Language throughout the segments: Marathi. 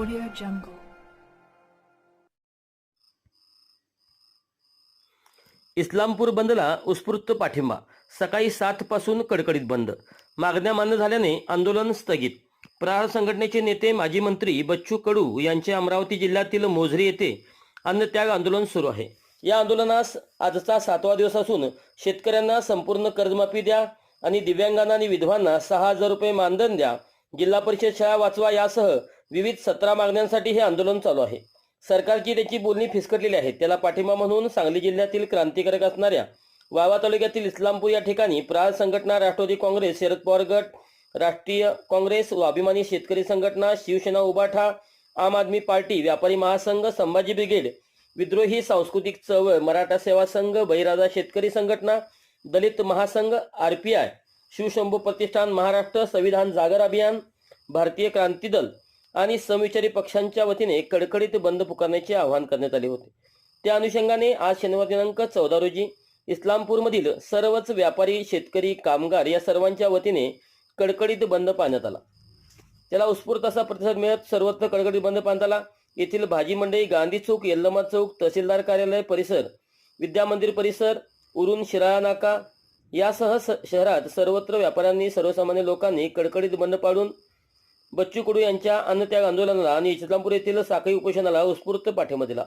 Audio Jungle. इस्लामपूर बंदला उत्स्फूर्त पाठिंबा. सकाळी सात पासून कडकडीत बंद. मागण्या मान्य झाल्याने आंदोलन स्थगित. प्रहार संघटनेचे नेते माजी मंत्री बच्चू कडू यांचे अमरावती जिल्ह्यातील मोझरी येथे अन्नत्याग आंदोलन सुरू आहे. या आंदोलनास आजचा सातवा दिवस असून शेतकऱ्यांना संपूर्ण कर्जमाफी द्या आणि दिव्यांगांना आणि विधवांना सहा हजार रुपये मानधन द्या. जिल्हा परिषद शाळा वाचवा यासह विविध सतरा मागण्यांसाठी हे आंदोलन चालू आहे. सरकारची त्याची बोलणी फिसकटलेली आहे. त्याला पाठिंबा म्हणून सांगली जिल्ह्यातील क्रांतिकारक असणाऱ्या वावा तालुक्यातील इस्लामपूर या ठिकाणी प्रहार संघटना राष्ट्रवादी काँग्रेस शरद पवार गट राष्ट्रीय काँग्रेस व अभिमानी शेतकरी संघटना शिवसेना उबाठा आम आदमी पार्टी व्यापारी महासंघ संभाजी ब्रिगेड विद्रोही सांस्कृतिक चळवळ मराठा सेवा संघ बहिराजा Shetkari Sanghatana Dalit Mahasangh R P I Shivshambhu Pratishthan Maharashtra संविधान जागर अभियान भारतीय क्रांती दल आणि समविचारी पक्षांच्या वतीने कडकडीत बंद पुकारण्याचे आवाहन करण्यात आले होते. त्या अनुषंगाने आज शनिवार दिनांक चौदा रोजी इस्लामपूरमधील सर्वच व्यापारी शेतकरी कामगार या सर्वांच्या वतीने कडकडीत बंद पाळण्यात आला. त्याला उत्स्फूर्त असा प्रतिसाद मिळत सर्वत्र कडकडीत बंद पाळण्यात आला. येथील भाजी मंडई गांधी चौक यल्लमा चौक तहसीलदार कार्यालय परिसर विद्यामंदिर परिसर उरून शिराळा नाका यासह स- शहरात सर्वत्र व्यापाऱ्यांनी सर्वसामान्य लोकांनी कडकडीत बंद पाडून बच्चू कडू यांच्या अन्नत्याग आंदोलनाला आणि इस्लामपूर येथील साखळी उपोषणाला उत्स्फूर्त पाठिंबा दिला.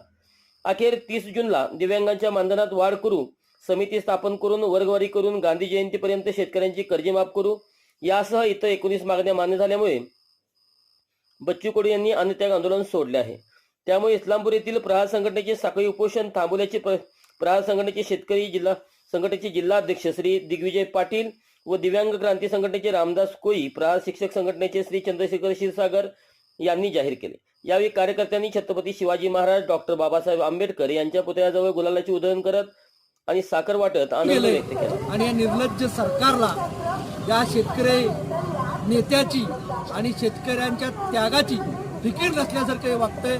अखेर तीस जूनला दिव्यांगांच्या मानधनात वाढ करू समिती स्थापन करून वर्गवारी करून गांधी जयंतीपर्यंत शेतकऱ्यांची कर्जे माफ करू यासह इतर एकोणीस मागण्या मान्य झाल्यामुळे बच्चू कडू यांनी अन्नत्याग आंदोलन सोडले आहे. त्यामुळे इस्लामपूर येथील प्रहार संघटनेचे साखळी उपोषण थांबवल्याचे प्र- प्रहार संघटनेचे शेतकरी जिल्हा संघटनेचे जिल्हा अध्यक्ष श्री दिग्विजय पाटील व दिव्यांग क्रांती संघटनेचे रामदास कोई प्रहार शिक्षक संघटनेचे श्री चंद्रशेखर क्षीरसागर यांनी जाहीर केले. यावेळी कार्यकर्त्यांनी छत्रपती शिवाजी महाराज डॉक्टर बाबासाहेब आंबेडकर यांच्या पुतळ्याजवळ गुलालाची उधळण करत आणि साखर वाटत आनंद. व्यक्त केला. आणि या निर्लज्ज सरकारला या शेतकरी नेत्याची आणि शेतकऱ्यांच्या त्यागाची फिकीर नसल्यासारखं हे वागतंय.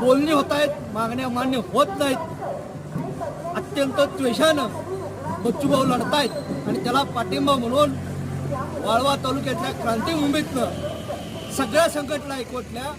बोलणी होत आहेत मागण्या मान्य होत नाहीत. अत्यंत द्वेषानं बच्चूभाऊ लढतायत आणि त्याला पाठिंबा म्हणून वाळवा तालुक्यातल्या क्रांती मुंबईतनं सगळ्या संघटना एकवटल्या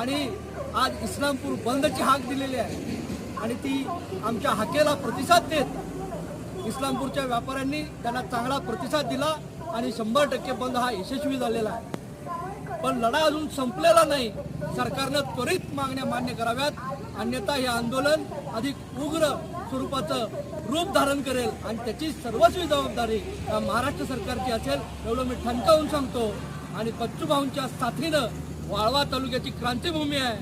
आणि आज इस्लामपूर बंदची हाक दिलेली आहे. आणि ती आमच्या हाकेला प्रतिसाद देत इस्लामपूरच्या व्यापाऱ्यांनी त्यांना चांगला प्रतिसाद दिला आणि शंभर टक्के बंद हा यशस्वी झालेला आहे. पण लढा अजून संपलेला नाही. सरकारनं त्वरित मागण्या मान्य कराव्यात. अन्यथा हे आंदोलन अधिक उग्र स्वरूपाचं रूप धारण करेल आणि त्याची सर्वस्वी जबाबदारी महाराष्ट्र सरकारची असेल एवढं मी ठणकावून सांगतो. आणि बच्चूभाऊंच्या साथीनं वाळवा तालुक्याची क्रांतीभूमी आहे.